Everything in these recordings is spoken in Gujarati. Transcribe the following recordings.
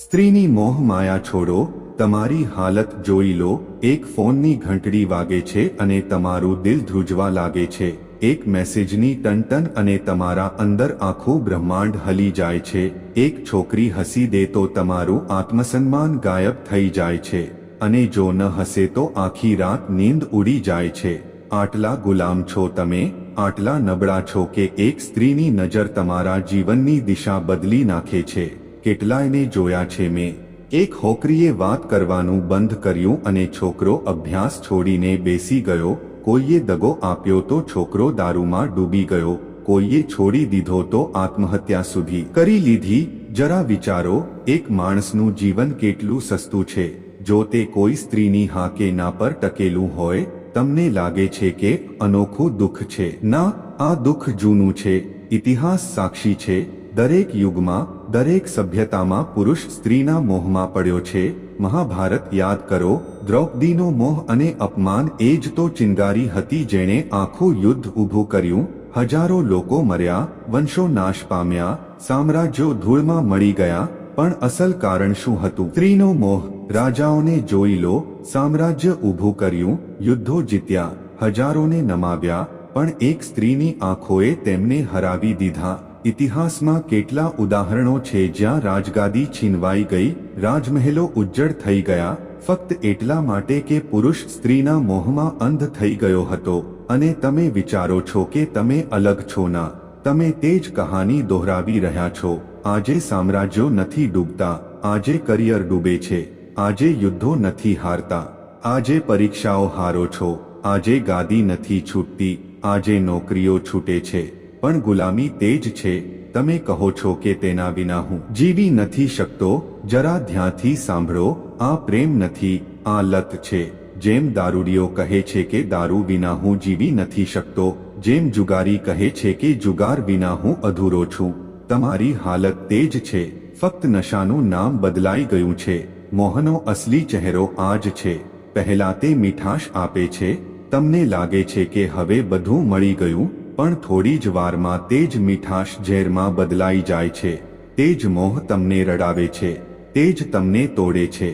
સ્ત્રીની મોહ માયા છોડો, તમારી હાલત જોઈ લો, એક ફોનની ઘંટડી વાગે છે અને તમારું દિલ ધ્રુજવા લાગે છે, એક મેસેજની ટનટન અને તમારા અંદર આખું બ્રહ્માંડ હલી જાય છે, એક છોકરી હસી દે તો તમારું આત્મસન્માન ગાયબ થઈ જાય છે, અને જો ન હસે તો આખી રાત નીંદ ઉડી જાય છે, આટલા ગુલામ છો તમે, આટલા નબળા છો કે એક સ્ત્રીની નજર તમારા જીવનની દિશા બદલી નાખે છે. કેટલાયને જોયા છે મેં. એક હોકરીએ વાત કરવાનું બંધ કર્યું અને છોકરો અભ્યાસ છોડીને બેસી ગયો. કોઈએ દગો આપ્યો તો છોકરો દારૂમાં ડૂબી ગયો. કોઈએ છોડી દીધો તો આત્મહત્યા સુધી કરી લીધી. જરા વિચારો, એક માણસનું જીવન કેટલું સસ્તું છે. જો તે કોઈ સ્ત્રીની હા કે ના પર ટકેલું હોય, તમને લાગે છે કે અનોખું દુઃખ છે. ના, આ દુઃખ જૂનું છે. ઇતિહાસ સાક્ષી છે. દરેક યુગમાં દરેક સભ્યતામાં પુરુષ સ્ત્રીના મોહમાં પડ્યો છે. મહાભારત યાદ કરો, દ્રૌપદીનો મોહ અને અપમાન એ જ તો ચિંગારી હતી જેણે આખું યુદ્ધ ઊભું કર્યું. હજારો લોકો મર્યા, વંશો નાશ પામ્યા, સામ્રાજ્યો ધૂળમાં મળી ગયા. પણ અસલ કારણ શું હતું? સ્ત્રીનો મોહ, રાજાઓને જોઈ લો, સામ્રાજ્ય ઊભું કર્યું, યુદ્ધો જીત્યા, હજારોને નમાવ્યા. પણ એક સ્ત્રીની આંખોએ તેમને હરાવી દીધા. ઇતિહાસમાં કેટલા ઉદાહરણો છે જ્યાં રાજગાદી છીનવાઈ ગઈ, રાજમહેલો ઉજ્જડ થઈ ગયા, ફક્ત એટલા માટે કે પુરુષ સ્ત્રીના મોહમાં અંધ થઈ ગયો હતો. અને તમે વિચારો છો કે તમે અલગ છો ના. તમે તે જ કહાની દોહરાવી રહ્યા છો. આજે સામ્રાજ્યો નથી ડૂબતા, આજે કરિયર ડૂબે છે, આજે યુદ્ધો નથી હારતા. આજે પરીક્ષાઓ હારો છો, આજે ગાદી નથી છૂટતી, આજે નોકરીઓ છૂટે છે. પણ ગુલામી તે જ છે, તમે કહો છો કે તેના વિના હું જીવી નથી શકતો, જરા ધ્યાનથી સાંભળો, આ પ્રેમ નથી, આ લત છે, જેમ દારૂડીઓ કહે છે કે દારૂ વિના હું જીવી નથી શકતો, જેમ જુગારી કહે છે કે જુગાર વિના હું અધૂરો છું, તમારી હાલત તે જ છે, ફક્ત નશાનું નામ બદલાઈ ગયું છે, મોહનો અસલી ચહેરો આ જ છે, પહેલા તે મીઠાશ આપે છે, તમને લાગે છે કે હવે બધું મળી ગયું પણ થોડી જ વારમાં તે જ મીઠાશ ઝેરમાં બદલાઈ જાય છે. તે જ મોહ તમને રડાવે છે. તે જ તમને તોડે છે.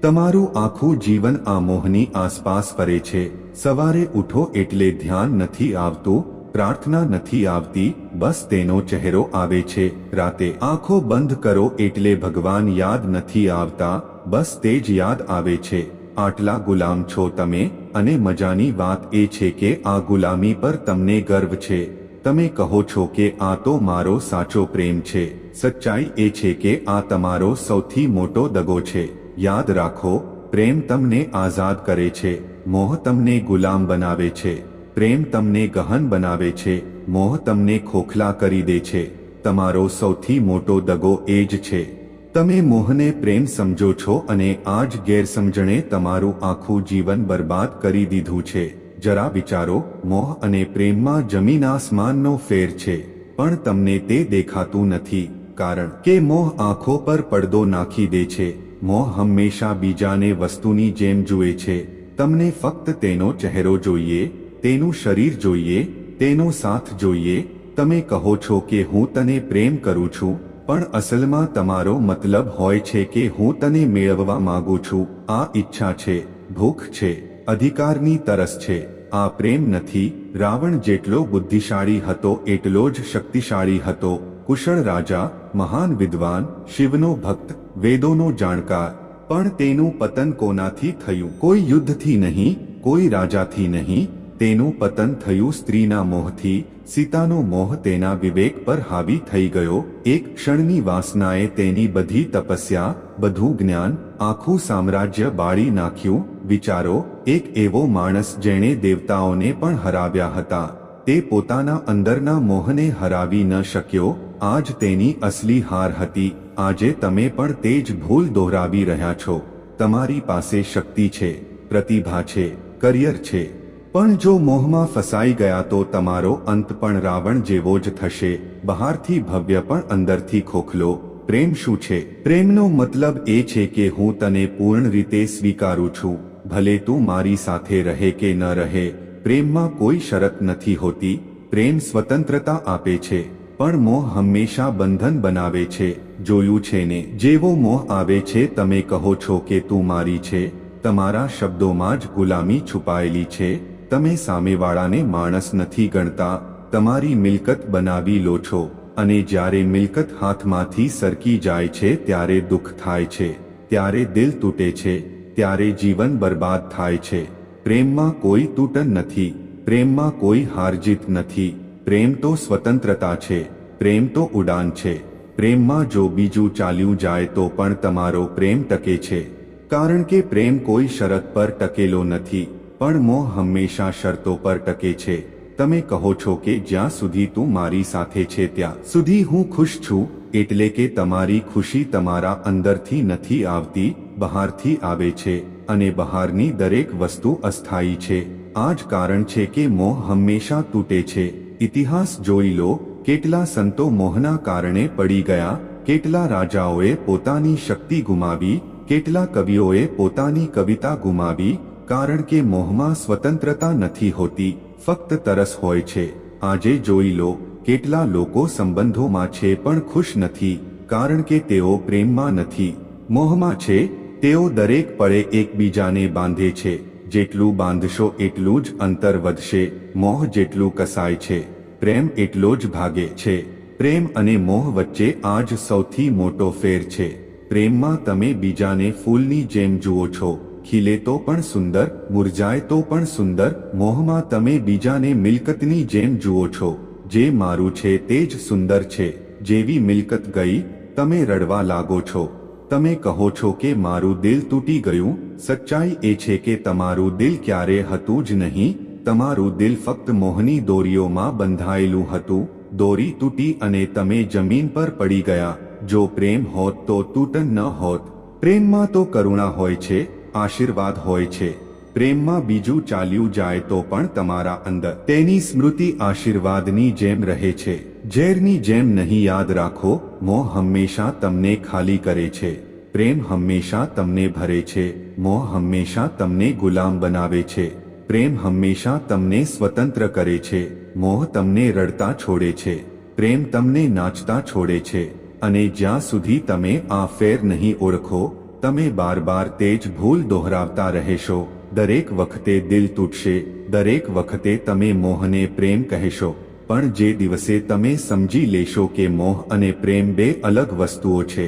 તમારું આખું જીવન આ મોહની આસપાસ ફરે છે. સવારે ઉઠો એટલે ધ્યાન નથી આવતું, પ્રાર્થના નથી આવતી, બસ તેનો ચહેરો આવે છે. રાતે આંખો બંધ કરો એટલે ભગવાન યાદ નથી આવતા, બસ તે જ યાદ આવે છે. આટલા ગુલામ છો તમે? અને મજાની વાત એ છે કે આ ગુલામી પર તમને ગર્વ છે. તમે કહો છો કે આ તો મારો સાચો પ્રેમ છે. સચ્ચાઈ એ છે કે આ તમારો સૌથી મોટો દગો છે. યાદ રાખો, પ્રેમ તમને આઝાદ કરે છે. મોહ તમને ગુલામ બનાવે છે. પ્રેમ તમને ગહન બનાવે છે. મોહ તમને ખોખલા કરી દે છે. તમારો સૌથી મોટો દગો એ જ છે. તમે મોહને પ્રેમ સમજો છો અને આ જ ગેરસમજણે તમારું આખું જીવન બરબાદ કરી દીધું છે. જરા વિચારો, મોહ અને પ્રેમમાં જમીન આસમાનનો ફેર છે, પણ તમને તે દેખાતું નથી, કારણ કે મોહ આંખો પર પડદો નાખી દે છે. મોહ હંમેશા બીજાને વસ્તુની જેમ જુએ છે. તમને ફક્ત તેનો ચહેરો જોઈએ, તેનું શરીર જોઈએ, તેનો સાથ જોઈએ. તમે કહો છો કે હું તને પ્રેમ કરું છું પણ અસલમાં તમારો મતલબ હોય છે કે હું તને મેળવવા માંગુ છું. આ ઈચ્છા છે, ભૂખ છે, અધિકારની તરસ છે. આ પ્રેમ નથી, રાવણ જેટલો બુદ્ધિશાળી હતો, એટલો જ શક્તિશાળી હતો. કુશળ રાજા, મહાન વિદ્વાન, શિવનો ભક્ત, વેદોનો જાણકાર. પણ તેનું પતન કોનાથી થયું? કોઈ યુદ્ધથી નહીં, કોઈ રાજાથી નહીં તેનું પતન થયું સ્ત્રીના મોહથી, સીતાનો મોહ તેના વિવેક પર હાવી થઈ ગયો, એક ક્ષણની વાસનાએ તેની બધી તપસ્યા, બધું જ્ઞાન, આખું સામ્રાજ્ય બાળી નાખ્યું, વિચારો, એક એવો માણસ જેણે દેવતાઓને પણ હરાવ્યા હતા. તે પોતાના અંદરના મોહને હરાવી ન શક્યો, આજ તેની અસલી હાર હતી, આજે તમે પણ તે જ ભૂલ દોહરાવી રહ્યા છો. તમારી પાસે શક્તિ છે, પ્રતિભા છે, કરિયર છે. પણ જો મોહમાં ફસાઈ ગયા તો તમારો અંત પણ રાવણ જેવો જ થશે. બહારથી ભવ્ય પણ અંદરથી ખોખલો. પ્રેમ શું છે? પ્રેમનો મતલબ એ છે કે હું તને પૂર્ણ રીતે સ્વીકારું છું. ભલે તું મારી સાથે રહે કે ન રહે, પ્રેમમાં કોઈ શરત નથી હોતી. પ્રેમ સ્વતંત્રતા આપે છે, પણ મોહ હંમેશા બંધન બનાવે છે. જોયું છે ને, જેવો મોહ આવે છે તમે કહો છો કે તું મારી છે. તમારા શબ્દોમાં જ ગુલામી છુપાયેલી છે. તમે સામેવાળાને માણસ નથી ગણતા, તમારી મિલકત બનાવી લો છો, અને જ્યારે મિલકત હાથમાંથી સરકી જાય છે ત્યારે દુઃખ થાય છે, ત્યારે દિલ તૂટે છે, ત્યારે જીવન બરબાદ થાય છે. પ્રેમમાં કોઈ તૂટન નથી, પ્રેમમાં કોઈ હારજીત નથી, પ્રેમ તો સ્વતંત્રતા છે, પ્રેમ તો ઉડાન છે. પ્રેમમાં જો બીજું ચાલ્યું જાય તો પણ તમારો પ્રેમ ટકે છે, કારણ કે પ્રેમ કોઈ શરત પર ટકેલો નથી. પણ મોહ હંમેશા શરતો પર ટકે છે. તમે કહો છો કે જ્યાં સુધી તું મારી સાથે છે ત્યાં સુધી હું ખુશ છું, એટલે કે તમારી ખુશી તમારા અંદરથી નથી આવતી, બહારથી આવે છે, અને બહારની દરેક વસ્તુ અસ્થાયી છે. આ જ કારણ છે કે મોહ હંમેશા તૂટે છે. ઇતિહાસ જોઈ લો, કેટલા સંતો મોહના કારણે પડી ગયા, કેટલા રાજાઓએ પોતાની શક્તિ ગુમાવી, કેટલા કવિઓએ પોતાની કવિતા ગુમાવી કારણ કે મોહમાં સ્વતંત્રતા નથી હોતી, ફક્ત તરસ હોય છે. આજે જોઈ લો, કેટલા લોકો સંબંધોમાં છે પણ ખુશ નથી, કારણ કે તેઓ પ્રેમમાં નથી. મોહમાં છે, તેઓ દરેક પળે એકબીજાને બાંધે છે. જેટલું બાંધશો એટલું જ અંતર વધશે. મોહ જેટલું કસાય છે, પ્રેમ એટલો જ ભાગે છે. પ્રેમ અને મોહ વચ્ચે આ જ સૌથી મોટો ફેર છે. પ્રેમમાં તમે બીજાને ફૂલની જેમ જુઓ છો. ખીલે તો પણ સુંદર મુરઝાય તો પણ સુંદર, મોહમાં તમે બીજાને મિલકતની જેમ જુઓ છો, જે મારું છે તે જ સુંદર છે, જેવી મિલકત ગઈ, તમે રડવા લાગો છો. તમે કહો છો કે મારું દિલ તૂટી ગયું, સચ્ચાઈ એ છે કે તમારું દિલ ક્યારે હતું જ નહીં, તમારું દિલ ફક્ત મોહની દોરીઓમાં બંધાયેલું હતું, દોરી તૂટી અને તમે જમીન પર પડી ગયા, જો પ્રેમ હોત તો તૂટન ન હોત. પ્રેમમાં તો કરુણા હોય છે આશીર્વાદ હોય છે. પ્રેમમાં બીજું ચાલ્યું જાય તો પણ તમારા અંદર તેની સ્મૃતિ આશીર્વાદની જેમ રહે છે. ઝેરની જેમ નહીં યાદ રાખો મોહ હંમેશા તમને ખાલી કરે છે. પ્રેમ હંમેશા તમને ભરે છે. મોહ હંમેશા તમને ગુલામ બનાવે છે. પ્રેમ હંમેશા તમને સ્વતંત્ર કરે છે. મોહ તમને રડતા છોડે છે. પ્રેમ તમને નાચતા છોડે છે. અને જ્યાં સુધી તમે આ ફેર નહીં ઓળખો તમે બાર બાર તે જ ભૂલ દોહરાવતા રહેશો. દરેક વખતે દિલ તૂટશે. દરેક વખતે તમે મોહને પ્રેમ કહેશો. પણ જે દિવસે તમે સમજી લેશો કે મોહ અને પ્રેમ બે અલગ વસ્તુઓ છે,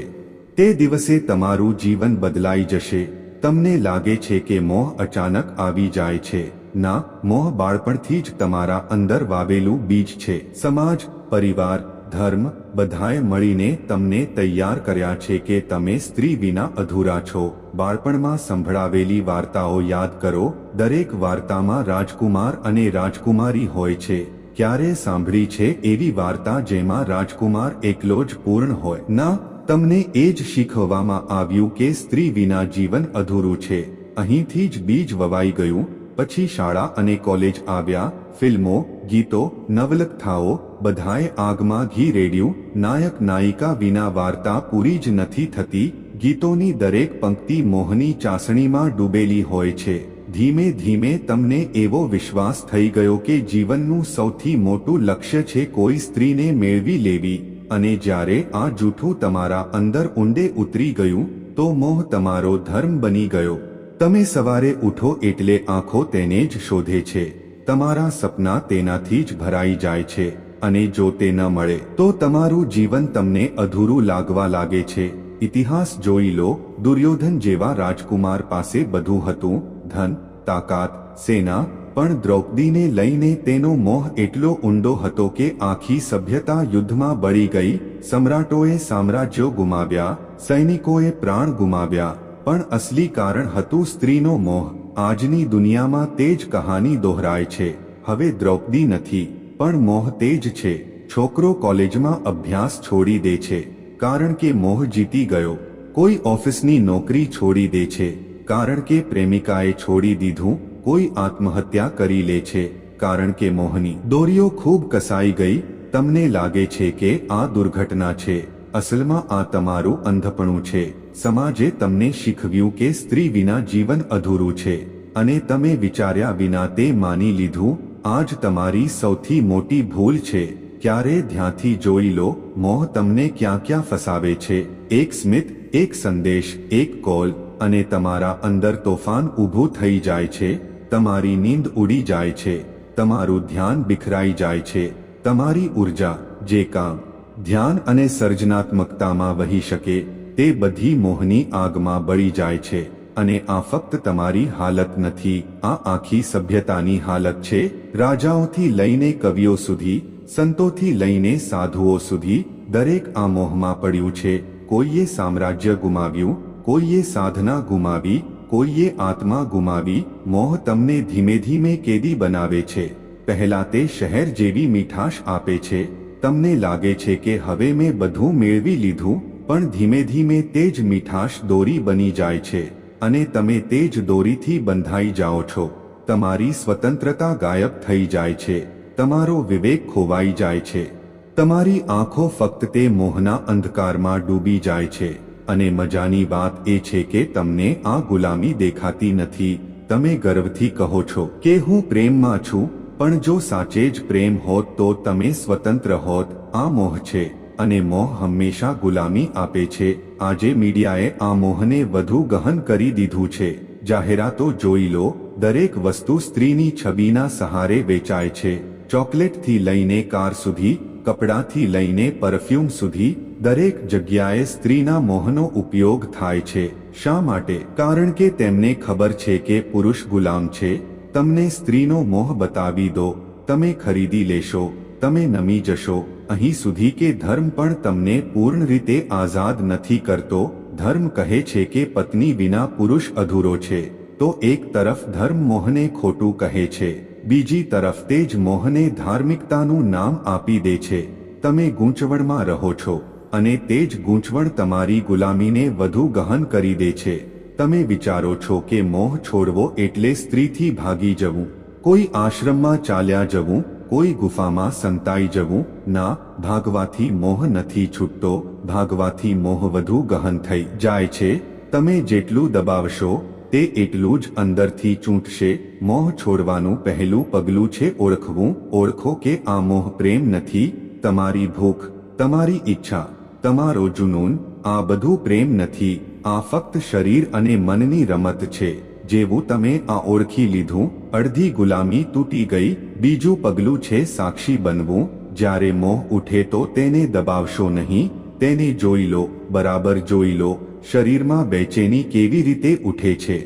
તે દિવસે તમારું જીવન બદલાઈ જશે. તમને લાગે છે કે મોહ અચાનક આવી જાય છે. ના, મોહ બાળપણથી જ તમારા અંદર વાવેલું બીજ છે. સમાજ, પરિવાર ધર્મ બધાએ મળીને તમને તૈયાર કર્યા છે કે તમે સ્ત્રી વિના અધૂરા છો. બાળપણમાં સંભળાવેલી વાર્તાઓ યાદ કરો. દરેક વાર્તામાં રાજકુમાર અને રાજકુમારી હોય છે. ક્યારે સાંભળી છે એવી વાર્તા જેમાં રાજકુમાર એકલો જ પૂર્ણ હોય? ના, તમને એ જ શીખવવામાં આવ્યું કે સ્ત્રી વિના જીવન અધૂરું છે. અહીંથી જ બીજ વવાઈ ગયું. પછી શાળા અને કોલેજ આવ્યા, ફિલ્મો, ગીતો, નવલકથાઓ, બધાએ આગમાં ઘી રેડ્યું, નાયક નાયિકા વિના વાર્તા પૂરી જ નથી થતી, ગીતોની દરેક પંક્તિ મોહની ચાસણીમાં ડૂબેલી હોય છે. ધીમે ધીમે તમને એવો વિશ્વાસ થઈ ગયો કે જીવનનું સૌથી મોટું લક્ષ્ય છે કોઈ સ્ત્રીને મેળવી લેવી. અને જ્યારે આ જૂઠું તમારા અંદર ઊંડે ઉતરી ગયું, તો મોહ તમારો ધર્મ બની ગયો. તમે સવારે ઉઠો એટલે આંખો તેને જ શોધે છે. તમારા સપના તેનાથી જ ભરાઈ જાય છે અને જો તે ન મળે, તો તમારું જીવન તમને અધૂરું લાગવા લાગે છે. ઇતિહાસ જોઈ લો, દુર્યોધન જેવા રાજકુમાર પાસે બધું હતું, ધન, તાકાત, સેના, પણ દ્રૌપદીને લઈને તેનો મોહ એટલો ઊંડો હતો કે આખી સભ્યતા યુદ્ધમાં બળી ગઈ. સમ્રાટોએ સામ્રાજ્યો ગુમાવ્યા, સૈનિકોએ પ્રાણ ગુમાવ્યા પણ અસલી કારણ હતું સ્ત્રીનો મોહ. આજની દુનિયામાં તે જ કહાની દોહરાય છે. હવે દ્રૌપદી નથી, પણ મોહ તે જ છે. છોકરો કોલેજમાં અભ્યાસ છોડી દે છે. કારણ કે મોહ જીતી ગયો. કોઈ ઓફિસની નોકરી છોડી દે છે. કારણ કે પ્રેમિકાએ છોડી દીધું. કોઈ આત્મહત્યા કરી લે છે. કારણ કે મોહની દોરીઓ ખૂબ કસાઈ ગઈ. તમને લાગે છે કે આ દુર્ઘટના છે. અસલમાં આ તમારું અંધપણું છે. સમાજે તમને શીખવ્યું કે સ્ત્રી વિના જીવન અધૂરું છે. અને તમે વિચાર્યા વિના તે માની લીધું, આજ તમારી સૌથી મોટી ભૂલ છે. ક્યારે ધ્યાનથી જોઈ લો, મોહ તમને ક્યાં ક્યાં ફસાવે છે. એક સ્મિત, એક સંદેશ, એક કોલ, અને તમારા અંદર તોફાન ઊભું થઈ જાય છે. તમારી નીંદ ઉડી જાય છે. તમારું ધ્યાન બિખરાઈ જાય છે. તમારી ઊર્જા જે કામ, ધ્યાન અને સર્જનાત્મકતામાં વહી શકે તે બધી મોહની આગમાં બળી જાય છે અને આ ફક્ત તમારી હાલત નથી, આ આખી સભ્યતાની હાલત છે. રાજાઓથી લઈને કવિઓ સુધી, સંતોથી લઈને સાધુઓ સુધી દરેક આ મોહમાં પડ્યું છે. કોઈએ સામ્રાજ્ય ગુમાવ્યું, કોઈએ સાધના ગુમાવી, કોઈએ આત્મા ગુમાવી, મોહ તમને ધીમે ધીમે કેદી બનાવે છે. પહેલા તે શહેર જેવી મીઠાશ આપે છે. તમને લાગે છે કે હવે મેં બધું મેળવી લીધું પણ ધીમે ધીમે તે જ મીઠાશ દોરી બની જાય છે અને તમે તે જ દોરીથી બંધાઈ જાઓ છો. તમારી સ્વતંત્રતા ગાયબ થઈ જાય છે. તમારો વિવેક ખોવાઈ જાય છે. તમારી આંખો ફક્ત તે મોહના અંધકારમાં ડૂબી જાય છે. અને મજાની વાત એ છે કે તમને આ ગુલામી દેખાતી નથી. તમે ગર્વથી કહો છો કે હું પ્રેમમાં છું, પણ જો સાચે જ પ્રેમ હોત તો તમે સ્વતંત્ર હોત. આ મોહ છે. અને મોહ હંમેશા ગુલામી આપે છે. આજે મીડિયાએ આ મોહને વધુ ગહન કરી દીધું છે. જાહેરાતો જોઈ લો, દરેક વસ્તુ સ્ત્રીની છબીના સહારે વેચાય છે. ચોકલેટથી લઈને કાર સુધી, કપડાથી લઈને પરફ્યુમ સુધી, દરેક જગ્યાએ સ્ત્રીના મોહનો ઉપયોગ થાય છે. શા માટે? કારણ કે તેમને ખબર છે કે પુરુષ ગુલામ છે. તમને સ્ત્રીનો મોહ બતાવી દો. તમે ખરીદી લેશો. તમે નમી જશો. અહીં સુધી કે ધર્મ પણ તમને પૂર્ણ રીતે આઝાદ નથી કરતો. ધર્મ કહે છે કે પત્ની વિના પુરુષ અધૂરો છે. તો એક તરફ ધર્મ મોહને ખોટું કહે છે. બીજી તરફ તે જ મોહને ધાર્મિકતાનું નામ આપી દે છે. તમે ગૂંચવણમાં રહો છો. અને તે જ ગૂંચવણ તમારી ગુલામીને વધુ ગહન કરી દે છે. તમે વિચારો છો કે મોહ છોડવો એટલે સ્ત્રીથી ભાગી જવું. કોઈ આશ્રમમાં ચાલ્યા જવું. કોઈ ગુફામાં સંતાઈ જવું, ના, ભાગવાથી મોહ નથી છૂટતો, ભાગવાથી મોહ વધુ ગહન થઈ જાય છે. તમે જેટલું દબાવશો, તે એટલું જ અંદરથી ચૂંટશે. મોહ છોડવાનું પહેલું પગલું છે ઓળખવું. ઓળખો કે આ મોહ પ્રેમ નથી, તમારી ભૂખ, તમારી ઈચ્છા, તમારો જુનૂન, આ બધું પ્રેમ નથી. આ ફક્ત શરીર અને મનની રમત છે. જેવું તમે આ ઓળખી લીધું, અડધી ગુલામી તૂટી ગઈ, બીજું પગલું છે સાક્ષી બનવું, જ્યારે મોહ ઉઠે તો તેને દબાવશો નહીં, તેને જોઈ લો, બરાબર જોઈ લો, શરીરમાં બેચેની કેવી રીતે ઉઠે છે?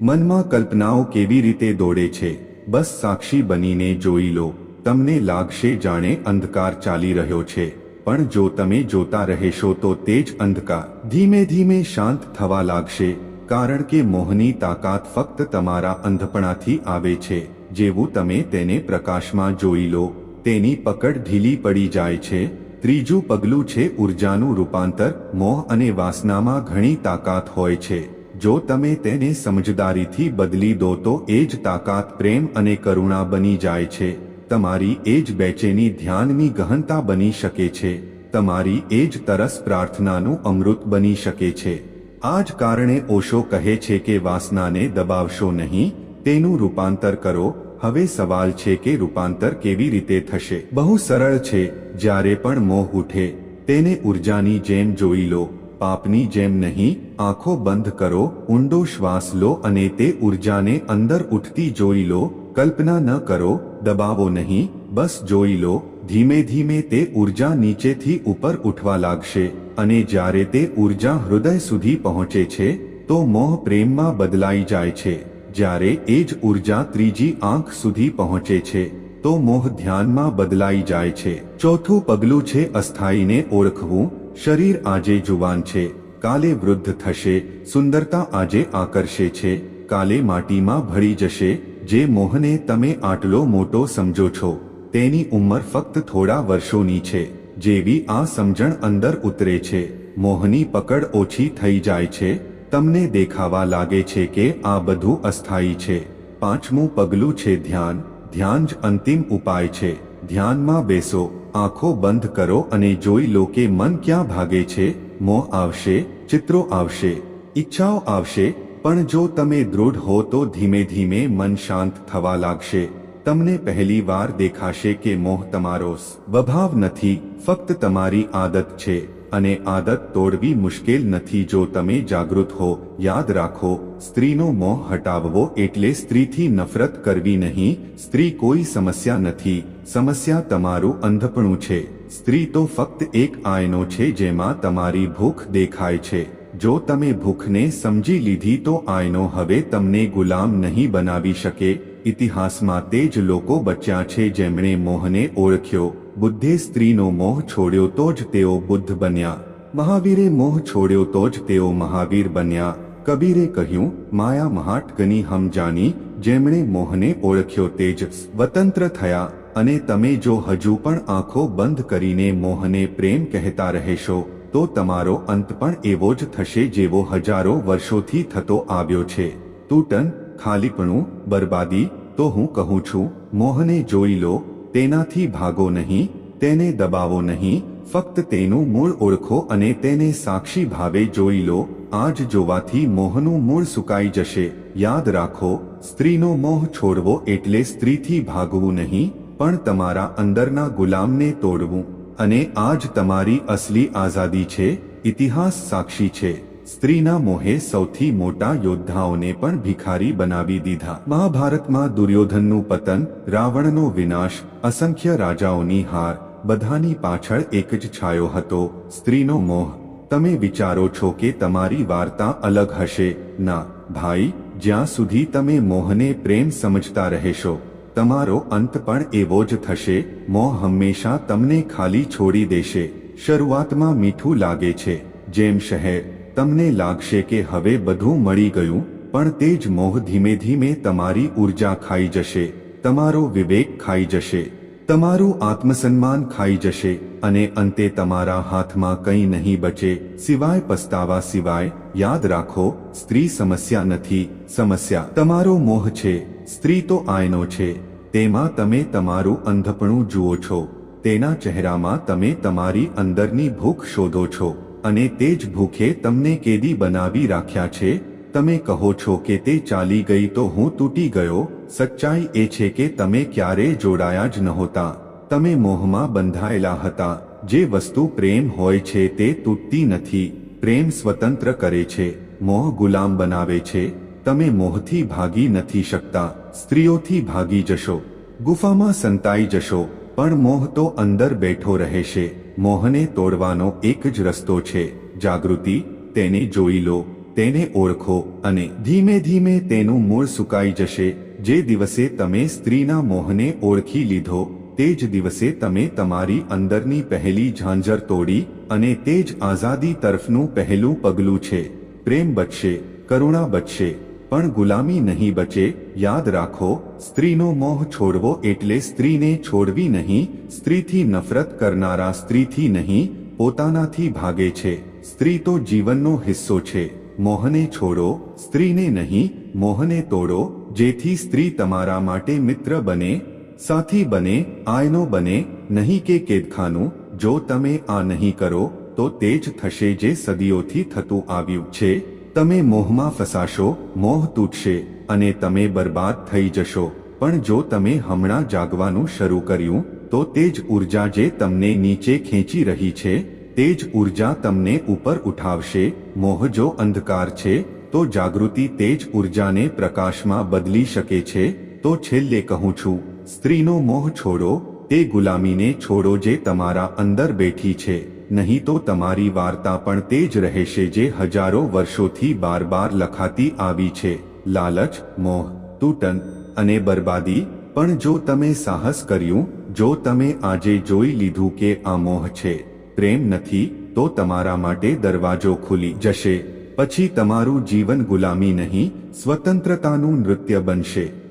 મનમાં કલ્પનાઓ કેવી રીતે દોડે છે? બસ સાક્ષી બનીને જોઈ લો, તમને લાગશે જાણે અંધકાર ચાલી રહ્યો છે, પણ જો તમે જોતા રહેશો તો તે જ અંધકાર, ધીમે ધીમે શાંત થવા લાગશે કારણ કે મોહની તાકાત ફક્ત તમારા અંધપણાથી આવે છે, જેવું તમે તેને પ્રકાશમાં જોઈ લો. તેની પકડ ઢીલી પડી જાય છે. ત્રીજું પગલું છે ઉર્જાનું રૂપાંતર. મોહ અને વાસનામાં ઘણી તાકાત હોય છે. જો તમે તેને સમજદારીથી બદલી દો તો એ જ તાકાત પ્રેમ અને કરુણા બની જાય છે. તમારી એ જ બેચેની ધ્યાનની ગહનતા બની શકે છે. તમારી એ જ તરસ પ્રાર્થનાનું અમૃત બની શકે છે. આ જ કારણે ઓશો કહે છે કે વાસનાને દબાવશો નહીં, તેનું રૂપાંતર કરો. હવે સવાલ છે કે રૂપાંતર કેવી રીતે થશે? બહુ સરળ છે. જ્યારે પણ મોહ ઉઠે, તેને ઉર્જાની જેમ જોઈ લો. પાપની જેમ નહીં, આંખો બંધ કરો, ઊંડો શ્વાસ લો અને તે ઉર્જાને અંદર ઉઠતી જોઈ લો. કલ્પના ન કરો, દબાવો નહીં, બસ જોઈ લો. ધીમે ધીમે તે ઊર્જા નીચેથી ઉપર ઉઠવા લાગશે અને જ્યારે તે ઊર્જા હૃદય સુધી પહોંચે છે, તો મોહ પ્રેમમાં બદલાઈ જાય છે. જ્યારે એ જ ઊર્જા ત્રીજી આંખ સુધી પહોંચે છે, તો મોહ ધ્યાનમાં બદલાઈ જાય છે. ચોથું પગલું છે અસ્થાયીને ઓળખવું. શરીર આજે જુવાન છે. કાલે વૃદ્ધ થશે, સુંદરતા આજે આકર્ષે છે. કાલે માટીમાં ભળી જશે. જે મોહને તમે આટલો મોટો સમજો છો. તેની ઉંમર ફક્ત થોડા વર્ષોની છે, જેવી આ સમજણ અંદર ઉતરે છે. મોહની પકડ ઓછી થઈ જાય છે. તમને દેખાવા લાગે છે કે આ બધું અસ્થાયી છે. પાંચમું પગલું છે ધ્યાન. ધ્યાન જ અંતિમ ઉપાય છે. ધ્યાનમાં બેસો, આંખો બંધ કરો અને જોઈ લો કે મન ક્યાં ભાગે છે. મોહ આવશે, ચિત્રો આવશે, ઈચ્છાઓ આવશે, પણ જો તમે દૃઢ હો તો ધીમે ધીમે મન શાંત થવા લાગશે. તમને પહેલી વાર દેખાશે કે મોહ તમારો સ્વભાવ નથી ફક્ત તમારી આદત છે અને આદત તોડવી મુશ્કેલ નથી જો તમે જાગૃત હો યાદ રાખો સ્ત્રીનો મોહ હટાવવો એટલે સ્ત્રીથી નફરત કરવી નહીં સ્ત્રી કોઈ સમસ્યા નથી સમસ્યા તમારું અંધપણું છે સ્ત્રી તો ફક્ત એક આયનો છે જેમાં તમારી ભૂખ દેખાય છે જો તમે ભૂખને સમજી લીધી તો આયનો હવે તમને ગુલામ નહીં બનાવી શકે ઇતિહાસમાં તે જ લોકો બચ્યા છે જેમણે મોહને ઓળખ્યો. બુદ્ધે સ્ત્રીનો મોહ છોડ્યો તો જ તેઓ બુદ્ધ બન્યા. મહાવીરે મોહ છોડ્યો તો જ તેઓ મહાવીર બન્યા. કબીરે કહ્યું, માયા મહાટગની હમ જાની જેમણે મોહને ઓળખ્યો તે જ સ્વતંત્ર થયા. અને તમે જો હજુ પણ આંખો બંધ કરીને મોહને પ્રેમ કહેતા રહેશો, તો તમારો અંત પણ એવો જ થશે જેવો હજારો વર્ષોથી થતો આવ્યો છે. તૂટન ખાલીપણું, બરબાદી, તો હું કહું છું, મોહને જોઈ લો, તેનાથી ભાગો નહીં, તેને દબાવો નહીં, ફક્ત તેનું મૂળ ઓળખો અને તેને સાક્ષી ભાવે જોઈ લો, આજ જોવાથી મોહનું મૂળ સુકાઈ જશે, યાદ રાખો, સ્ત્રીનો મોહ છોડવો એટલે સ્ત્રીથી ભાગવું નહીં, પણ તમારા અંદરના ગુલામને તોડવું, અને આજ તમારી અસલી આઝાદી છે, ઇતિહાસ સાક્ષી છે. સ્ત્રીના મોહે સૌથી મોટા યોદ્ધાઓને પણ ભિખારી બનાવી દીધા. મહાભારતમાં દુર્યોધનનું પતન, રાવણનો વિનાશ, અસંખ્ય રાજાઓની હાર, બધાની પાછળ એક જ છાયો હતો, સ્ત્રીનો મોહ. તમે વિચારો છો કે તમારી વાર્તા અલગ હશે? ના, ભાઈ, જ્યાં સુધી તમે મોહને પ્રેમ સમજતા રહેશો, તમારો અંત પણ એવો જ થશે. મોહ હંમેશા તમને ખાલી છોડી દેશે. શરૂઆતમાં મીઠું લાગે છે. જેમ શહેર તમને લાગશે કે હવે બધું મળી ગયું, પણ તે જ મોહ ધીમે ધીમે તમારી ઊર્જા ખાઈ જશે, તમારો વિવેક ખાઈ જશે, તમારું આત્મસન્માન ખાઈ જશે, અને અંતે તમારા હાથમાં કંઈ નહીં બચે, સિવાય પસ્તાવા સિવાય, યાદ રાખો, સ્ત્રી સમસ્યા નથી, સમસ્યા તમારો મોહ છે, સ્ત્રી તો આયનો છે, તેમાં તમે તમારું અંધપણું જુઓ છો, તેના ચહેરામાં તમે તમારી અંદરની ભૂખ શોધો છો. અને તે જ ભૂખે તમને કેદી બનાવી રાખ્યા છે. તમે કહો છો કે તે ચાલી ગઈ તો હું તૂટી ગયો. સચ્ચાઈ એ છે કે તમે ક્યારે જોડાયા જ નહોતા. તમે મોહમાં બંધાયેલા હતા. જે વસ્તુ પ્રેમ હોય છે તે તૂટતી નથી. પ્રેમ સ્વતંત્ર કરે છે. મોહ ગુલામ બનાવે છે. તમે મોહથી ભાગી નથી શકતા. સ્ત્રીઓથી ભાગી જશો. ગુફામાં સંતાઈ જશો. પણ મોહ તો અંદર બેઠો રહેશે. મોહને તોડવાનો એક જ રસ્તો છે. જાગૃતિ, તેને જોઈ લો, તેને ઓળખો અને ધીમે ધીમે તેનું મૂળ સુકાઈ જશે. જે દિવસે તમે સ્ત્રીના મોહને ઓળખી લીધો, તે જ દિવસે તમે તમારી અંદરની પહેલી ઝાંઝર તોડી અને તે જ આઝાદી તરફનું પહેલું પગલું છે. પ્રેમ બચશે, કરુણા બચશે. પણ ગુલામી નહીં બચે, યાદ રાખો, સ્ત્રીનો મોહ છોડવો એટલે સ્ત્રીને છોડવી નહીં, સ્ત્રીથી નફરત કરનારા સ્ત્રીથી નહીં, પોતાનાથી ભાગે છે. સ્ત્રી તો જીવનનો હિસ્સો છે. મોહને છોડો, સ્ત્રીને નહીં, મોહને તોડો, જેથી સ્ત્રી તમારા માટે મિત્ર બને, સાથી બને, આયનો બને, નહીં કે કેદખાનું, જો તમે આ નહીં કરો, તો તે જ થશે જે સદીઓથી થતું આવ્યું છે. તમે મોહમાં ફસાશો, મોહ તૂટશે અને તમે બરબાદ થઈ જશો. પણ જો તમે હમણાં જાગવાનું શરૂ કર્યું, તો તે જ ઊર્જા જે તમને નીચે ખેંચી રહી છે, તે જ ઊર્જા તમને ઉપર ઉઠાવશે. મોહ જો અંધકાર છે, તો જાગૃતિ તે જ ઉર્જાને પ્રકાશમાં બદલી શકે છે. તો છેલ્લે કહું છું, સ્ત્રીનો મોહ છોડો, તે ગુલામીને છોડો જે તમારા અંદર બેઠી છે. નહીં તો તમારી વાર્તા પણ તે જ રહેશે જે હજારો વર્ષોથી બાર બાર લખાતી આવી છે. લાલચ, મોહ, તૂટન અને બરબાદી, પણ જો તમે સાહસ કર્યું, જો તમે આજે જોઈ લીધું કે આ મોહ છે, પ્રેમ નથી, તો તમારા માટે દરવાજો ખુલી જશે. પછી તમારું જીવન ગુલામી નહીં, સ્વતંત્રતાનું નૃત્ય બનશે.